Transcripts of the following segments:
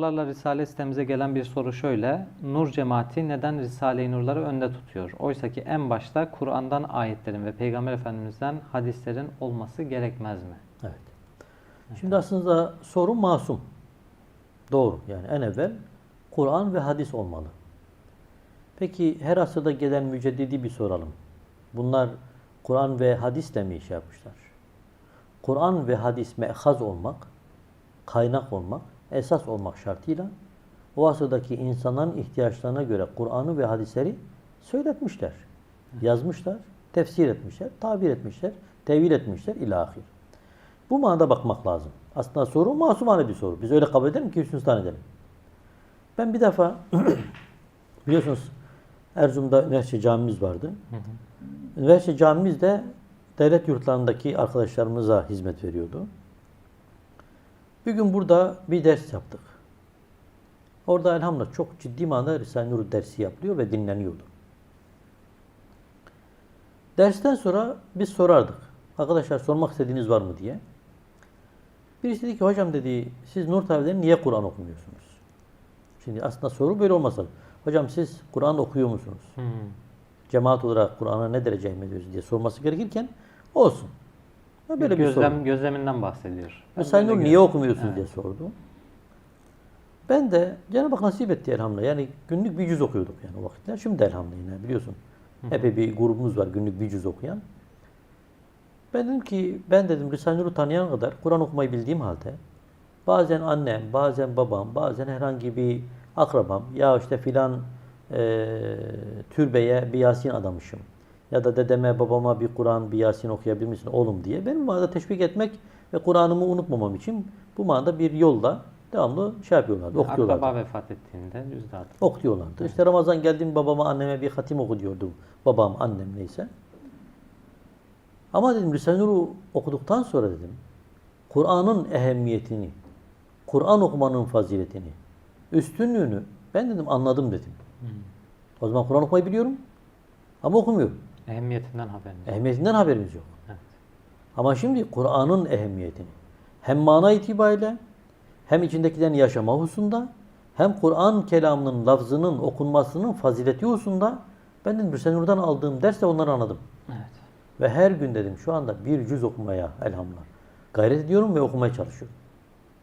Nurlarla Risale sitemize gelen bir soru şöyle. Nur cemaati neden Risale-i Nurları önde tutuyor? Oysa ki en başta Kur'an'dan ayetlerin ve Peygamber Efendimiz'den hadislerin olması gerekmez mi? Evet. Şimdi aslında soru masum. Doğru. Yani en evvel Kur'an ve hadis olmalı. Peki her asırda gelen müceddidi bir soralım. Bunlar Kur'an ve hadisle mi şey yapmışlar? Kur'an ve hadis me'haz olmak, kaynak olmak, esas olmak şartıyla o asırdaki insanların ihtiyaçlarına göre Kur'an'ı ve hadisleri söyletmişler. Yazmışlar, tefsir etmişler, tabir etmişler, tevil etmişler ilahir. Bu manada bakmak lazım. Aslında soru masumane bir soru. Biz öyle kabul edelim ki hüsnüstan edelim. Ben bir defa biliyorsunuz Erzurum'da üniversite camimiz vardı. Üniversite camimiz de devlet yurtlarındaki arkadaşlarımıza hizmet veriyordu. Bir gün burada bir ders yaptık. Orada elhamdülillah çok ciddi manada Risale-i Nur dersi yapılıyor ve dinleniyordu. Dersten sonra biz sorardık. Arkadaşlar sormak istediğiniz var mı diye. Birisi dedi ki hocam dedi siz Nur talebelerini niye Kur'an okumuyorsunuz? Şimdi aslında soru böyle olmasa. Hocam siz Kur'an okuyor musunuz? Hmm. Cemaat olarak Kur'an'a ne derece veriyorsunuz diye sorması gerekirken olsun. Ha, Böyle bir Gözlem, soru. gözleminden bahsediyor. Mesela Nur niye görüyorum. okumuyorsunuz Evet. diye sordu. Ben de Cenab-ı Hak nasip etti elhamdülillah. Yani günlük bir cüz okuyorduk yani o vakitler. Şimdi de elhamdülillah biliyorsun. Epey bir grubumuz var günlük bir cüz okuyan. Ben dedim ki ben dedim Risale-i Nur'u tanıyan kadar Kur'an okumayı bildiğim halde bazen annem, bazen babam, bazen herhangi bir akrabam ya işte filan eee türbeye bir Yasin adamışım. Ya da dedeme, babama bir Kur'an, bir Yasin okuyabilir misin oğlum diye. Benim manada teşvik etmek ve Kur'an'ımı unutmamam için bu manada bir yolla devamlı şey yapıyorlardı, okuyorlardı. Akraba vefat ettiğinde cüzdat. Okuyorlardı. İşte Ramazan geldiğinde babama, anneme bir hatim oku diyordum. Babam, annem neyse. Ama dedim Risale-i Nur'u okuduktan sonra dedim Kur'an'ın ehemmiyetini, Kur'an okumanın faziletini, üstünlüğünü ben dedim anladım dedim. O zaman Kur'an okumayı biliyorum ama okumuyorum. Ehemmiyetinden haberiniz. Ehemmiyetinden haberimiz yok. Evet. Ama şimdi Kur'an'ın ehemmiyetini hem mana itibariyle hem içindekilerini yaşama hususunda hem Kur'an kelamının lafzının okunmasının fazileti hususunda ben dedim Nur'dan aldığım dersle onları anladım. Evet. Ve her gün dedim şu anda bir cüz okumaya elhamdülillah gayret ediyorum ve okumaya çalışıyorum.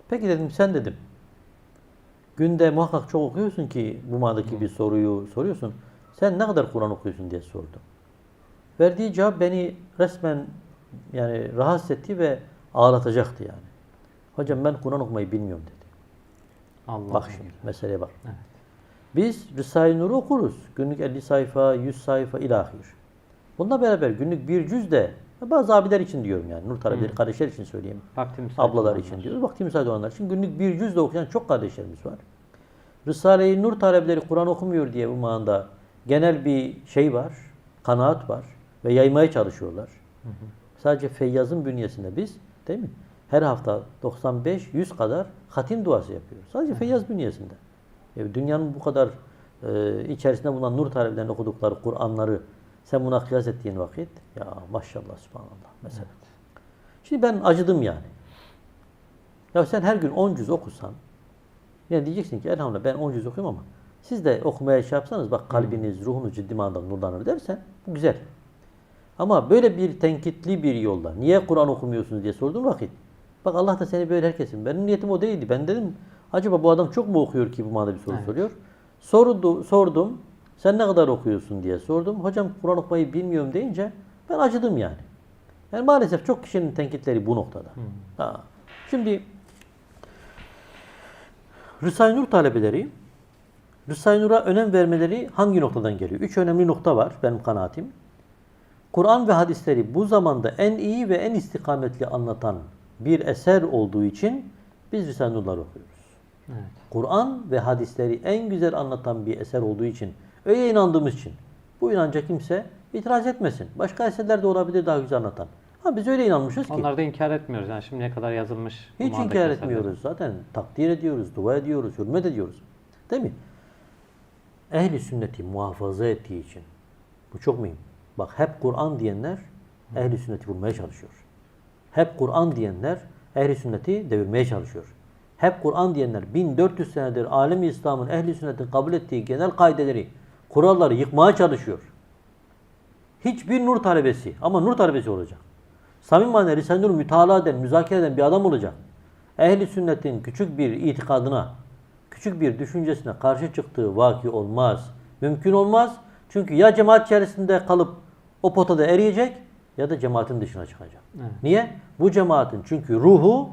Peki dedim sen dedim günde muhakkak çok okuyorsun ki bu manadaki bir soruyu soruyorsun. Sen ne kadar Kur'an okuyorsun diye sordum. Verdiği cevap beni resmen yani rahatsız etti ve ağlatacaktı yani. Hocam ben Kur'an okumayı bilmiyorum dedi. Allah Bak şimdi meseleye bak. Evet. Biz Risale-i Nur'u okuruz. Günlük 50 sayfa, 100 sayfa ilahir. Bununla beraber günlük bir cüz de bazı abiler için diyorum yani. Nur talebeleri, kardeşler için söyleyeyim. Vakti Ablalar olanlar. için diyoruz. Vakti müsaade olanlar için günlük bir cüz de okuyan çok kardeşlerimiz var. Risale-i Nur talebeleri Kur'an okumuyor diye bu manada genel bir şey var, kanaat var ve yaymaya çalışıyorlar. Sadece Feyyaz'ın bünyesinde biz değil mi? Her hafta 95-100 kadar hatim duası yapıyoruz. Sadece Feyyaz bünyesinde. E, dünyanın bu kadar e, içerisinde bulunan nur talebelerinin okudukları Kur'anları sen buna kıyas ettiğin vakit ya maşallah subhanallah mesela. Şimdi ben acıdım yani. Ya sen her gün 10 cüz okusan yani diyeceksin ki elhamdülillah ben 10 cüz okuyorum ama siz de okumaya şey yapsanız bak kalbiniz, ruhunuz ciddi manada nurlanır dersen bu güzel. Ama böyle bir tenkitli bir yolda niye Kur'an okumuyorsunuz diye sorduğun vakit bak Allah da seni böyle herkesin. Benim niyetim o değildi. Ben dedim acaba bu adam çok mu okuyor ki bu manada bir soru Evet. soruyor. Sordu, sordum. Sen ne kadar okuyorsun diye sordum. Hocam Kur'an okumayı bilmiyorum deyince ben acıdım yani. Yani maalesef çok kişinin tenkitleri bu noktada. Ha. Şimdi Risale-i Nur talebeleri Risale-i Nur'a önem vermeleri hangi noktadan geliyor? Üç önemli nokta var benim kanaatim. Kur'an ve hadisleri bu zamanda en iyi ve en istikametli anlatan bir eser olduğu için biz Risale-i Nur'ları okuyoruz. Evet. Kur'an ve hadisleri en güzel anlatan bir eser olduğu için, öyle inandığımız için bu inanca kimse itiraz etmesin. Başka eserler de olabilir daha güzel anlatan. Ha biz öyle inanmışız ki. Onları da inkar etmiyoruz. Yani şimdiye kadar yazılmış. Hiç inkar eserler. etmiyoruz zaten. Takdir ediyoruz, dua ediyoruz, hürmet ediyoruz. Değil mi? Ehli sünneti muhafaza ettiği için. Bu çok mühim. Bak hep Kur'an diyenler ehli sünneti bulmaya çalışıyor. Hep Kur'an diyenler ehli sünneti devirmeye çalışıyor. hep Kur'an diyenler 1400 senedir alemi İslam'ın ehli sünnetin kabul ettiği genel kaideleri, kuralları yıkmaya çalışıyor. Hiçbir nur talebesi ama nur talebesi olacak. Samim manada Risale-i Nur mütalaa eden, müzakere eden bir adam olacak. Ehli sünnetin küçük bir itikadına, küçük bir düşüncesine karşı çıktığı vaki olmaz. Mümkün olmaz. Çünkü ya cemaat içerisinde kalıp o potada eriyecek ya da cemaatin dışına çıkacak. Evet. Niye? Bu cemaatin çünkü ruhu,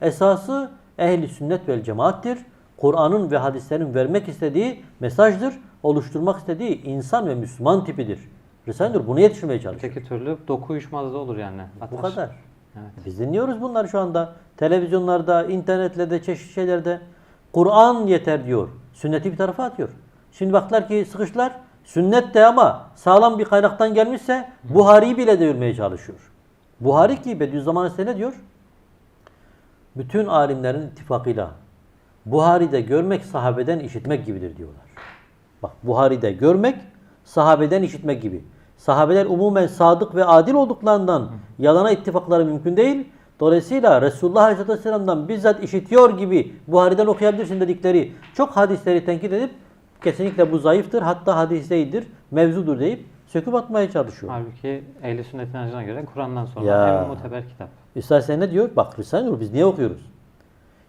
esası ehli sünnet vel cemaattir. Kur'an'ın ve hadislerin vermek istediği mesajdır. Oluşturmak istediği insan ve Müslüman tipidir. Risale-i Nur bunu yetiştirmeye çalışıyor. Öteki türlü doku uyuşmazlığı olur yani. Bu Ateş. kadar. Evet. Biz dinliyoruz bunları şu anda. Televizyonlarda, internetlerde, çeşitli şeylerde. Kur'an yeter diyor. Sünneti bir tarafa atıyor. Şimdi baktılar ki sıkıştılar. Sünnet de ama sağlam bir kaynaktan gelmişse Buhari'yi bile devirmeye çalışıyor. Buhari ki Bediüzzaman Aleyhisselam ne diyor? Bütün alimlerin ittifakıyla Buhari'de görmek sahabeden işitmek gibidir diyorlar. Bak Buhari'de görmek sahabeden işitmek gibi. Sahabeler umumen sadık ve adil olduklarından yalana ittifakları mümkün değil. Dolayısıyla Resulullah Aleyhisselatü Vesselam'dan bizzat işitiyor gibi Buhari'den okuyabilirsin dedikleri çok hadisleri tenkit edip kesinlikle bu zayıftır hatta hadis değildir, mevzudur deyip söküp atmaya çalışıyor. Halbuki ehli sünnet inancına göre Kur'an'dan sonra Ya. en muteber kitap. Üstad sen ne diyor? Bak Risale-i Nur biz niye okuyoruz?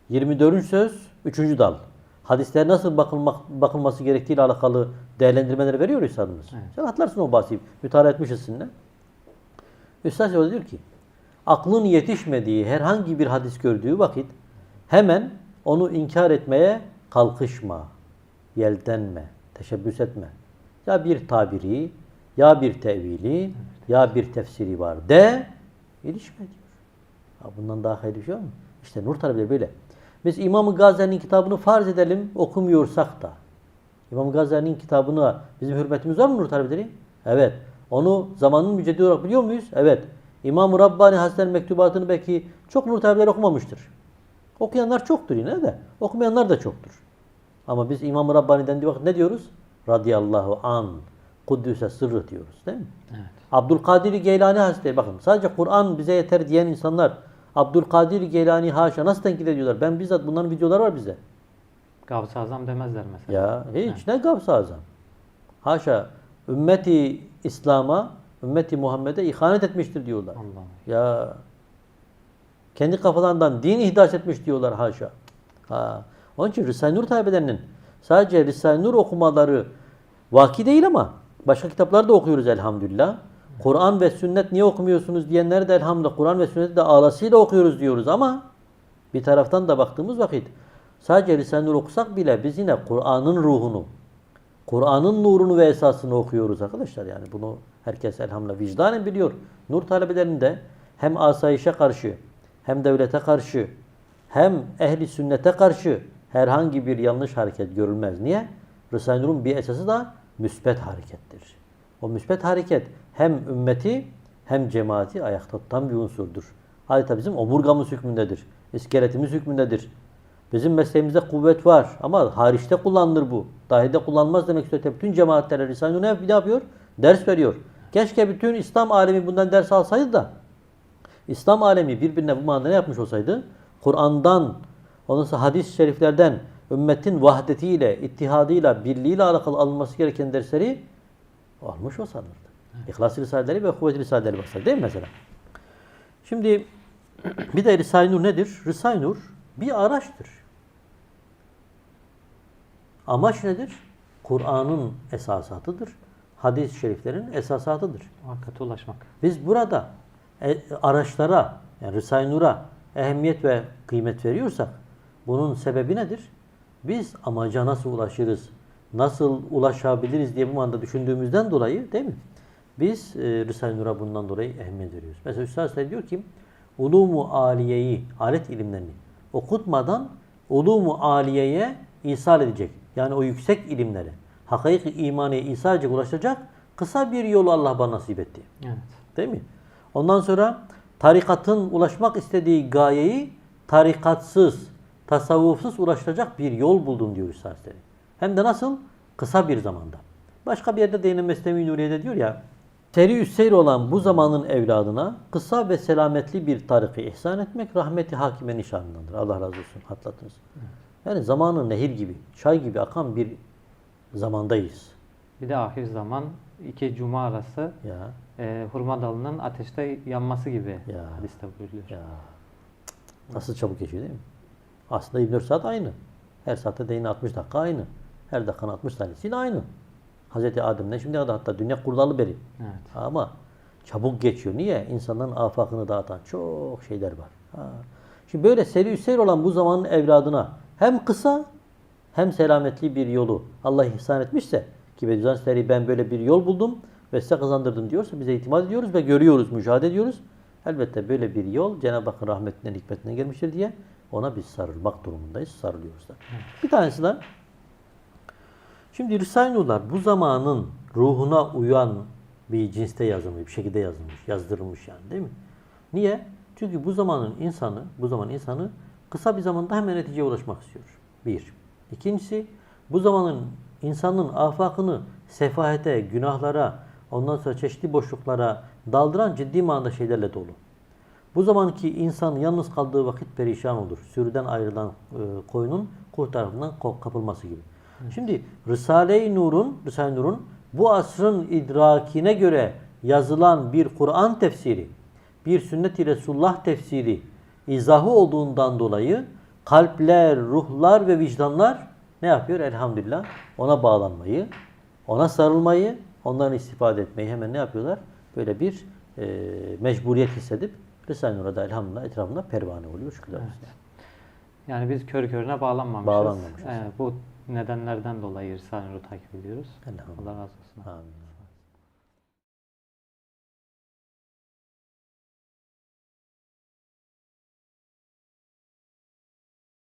24. söz 3. dal. Hadisler nasıl bakılmak, bakılması gerektiğiyle alakalı değerlendirmeleri veriyor Üstadımız. Evet. Sen hatırlarsın o bahsi. Mütalaa etmişiz sizinle. Üstad diyor ki aklın yetişmediği herhangi bir hadis gördüğü vakit hemen onu inkar etmeye kalkışma. Yeltenme. Teşebbüs etme. Ya bir tabiri, ya bir tevili, ya bir tefsiri var de, ilişme diyor. Ya bundan daha hayırlı şey mı? İşte Nur talebeleri böyle. Biz İmam-ı Gazali'nin kitabını farz edelim okumuyorsak da. İmam Gazali'nin kitabına bizim hürmetimiz var mı Nur talebeleri? Evet. Onu zamanın müceddidi olarak biliyor muyuz? Evet. İmam-ı Rabbani Hazretleri'nin mektubatını belki çok Nur talebeleri okumamıştır. Okuyanlar çoktur yine de. Okumayanlar da çoktur. Ama biz İmam-ı Rabbani dendiği vakit ne diyoruz? Radiyallahu an. Kuddüs'e sırrı diyoruz değil mi? Evet. Abdülkadir Geylani Hazretleri bakın sadece Kur'an bize yeter diyen insanlar Abdülkadir Geylani haşa nasıl tenkit ediyorlar? Ben bizzat bunların videoları var bize. Gavs-ı Azam demezler mesela. Ya hiç ne gavs azam. Haşa ümmeti İslam'a, ümmeti Muhammed'e ihanet etmiştir diyorlar. Allah. Ya kendi kafalarından din ihdas etmiş diyorlar haşa. Ha. Onun için Risale-i Nur talebelerinin sadece Risale-i Nur okumaları vaki değil ama başka kitapları da okuyoruz elhamdülillah. Kur'an ve sünnet niye okumuyorsunuz diyenler de elhamdülillah Kur'an ve sünneti de ağlasıyla okuyoruz diyoruz ama bir taraftan da baktığımız vakit sadece Risale-i Nur okusak bile biz yine Kur'an'ın ruhunu, Kur'an'ın nurunu ve esasını okuyoruz arkadaşlar. Yani bunu herkes elhamdülillah vicdanen biliyor. Nur talebelerinde hem asayişe karşı, hem devlete karşı, hem ehli sünnete karşı herhangi bir yanlış hareket görülmez. Niye? Risale-i Nur'un bir esası da müsbet harekettir. O müsbet hareket hem ümmeti hem cemaati ayakta tutan bir unsurdur. Adeta bizim omurgamız hükmündedir. İskeletimiz hükmündedir. Bizim mesleğimizde kuvvet var ama hariçte kullanılır bu. Dahide kullanmaz demek istiyor. Bütün cemaatlere Risale-i Nur ne yapıyor? Ders veriyor. Keşke bütün İslam alemi bundan ders alsaydı da İslam alemi birbirine bu manada ne yapmış olsaydı? Kur'an'dan, ondan sonra hadis-i şeriflerden ümmetin vahdetiyle, ittihadıyla, birliğiyle alakalı alınması gereken dersleri almış olsanlardı. İhlas Risaleleri ve Kuvvet Risaleleri başlar değil mi mesela? Şimdi bir de Risale-i Nur nedir? Risale-i Nur bir araçtır. Amaç nedir? Kur'an'ın esasatıdır. Hadis-i şeriflerin esasatıdır. O hakikate ulaşmak. Biz burada e, araçlara, yani Risale-i Nur'a ehemmiyet ve kıymet veriyorsak bunun sebebi nedir? Biz amaca nasıl ulaşırız, nasıl ulaşabiliriz diye bu anda düşündüğümüzden dolayı değil mi? Biz e, Risale-i Nur'a bundan dolayı ehemmiyet veriyoruz. Mesela Üstad Said diyor ki ulumu aliyeyi, alet ilimlerini okutmadan ulumu aliyeye isal edecek. Yani o yüksek ilimleri, hakiki imaniye isal edecek, ulaşacak kısa bir yolu Allah bana nasip etti. Evet. Değil mi? Ondan sonra tarikatın ulaşmak istediği gayeyi tarikatsız, tasavvufsuz ulaştıracak bir yol buldum diyor Üstad Hem de nasıl? Kısa bir zamanda. Başka bir yerde de yine Mesnevi Nuriye'de diyor ya Seri üsseyr olan bu zamanın evladına kısa ve selametli bir tarikı ihsan etmek rahmeti hakime nişanındandır. Allah razı olsun hatırlatınız. Yani zamanın nehir gibi, çay gibi akan bir zamandayız. Bir de ahir zaman iki cuma arası Ya e, hurma dalının ateşte yanması gibi Ya. hadiste buyuruluyor. ya nasıl çabuk geçiyor değil mi? Aslında 24 saat aynı. Her saatte de yine 60 dakika aynı. Her dakikanın 60 tanesi yine aynı. Hazreti Adem'den şimdiye kadar hatta dünya kurulalı beri. Evet. Ama çabuk geçiyor. Niye? İnsanların afakını dağıtan çok şeyler var. Ha. Şimdi böyle seri seyir olan bu zamanın evladına hem kısa hem selametli bir yolu Allah ihsan etmişse ki Bediüzzaman Seri ben böyle bir yol buldum ve size kazandırdım diyorsa bize itimat ediyoruz ve görüyoruz, müşahede ediyoruz. Elbette böyle bir yol Cenab-ı Hakk'ın rahmetinden, hikmetinden gelmiştir diye ona biz sarılmak durumundayız. Sarılıyoruz da. Bir tanesi de Şimdi Risale-i Nurlar bu zamanın ruhuna uyan bir cinste yazılmış, bir şekilde yazılmış, yazdırılmış yani değil mi? Niye? Çünkü bu zamanın insanı, bu zaman insanı kısa bir zamanda hemen neticeye ulaşmak istiyor. Bir. İkincisi, bu zamanın insanın afakını sefahete, günahlara, ondan sonra çeşitli boşluklara daldıran ciddi manada şeylerle dolu. Bu zamanki insan yalnız kaldığı vakit perişan olur. Sürüden ayrılan e, koyunun kurt tarafından kapılması gibi. Şimdi Risale-i Nur'un, Risale-i Nur'un bu asrın idrakine göre yazılan bir Kur'an tefsiri, bir sünnet-i Resulullah tefsiri izahı olduğundan dolayı kalpler, ruhlar ve vicdanlar ne yapıyor? Elhamdülillah ona bağlanmayı, ona sarılmayı, ondan istifade etmeyi hemen ne yapıyorlar? Böyle bir e, mecburiyet hissedip Risale-i Nur'a da elhamdülillah etrafında pervane oluyor. Şükürler olsun. Yani biz kör körüne bağlanmamışız. Bağlanmamışız. Evet, bu nedenlerden dolayı Risale-i Nur'u takip ediyoruz. Elhamdülillah. Allah razı olsun. Amin.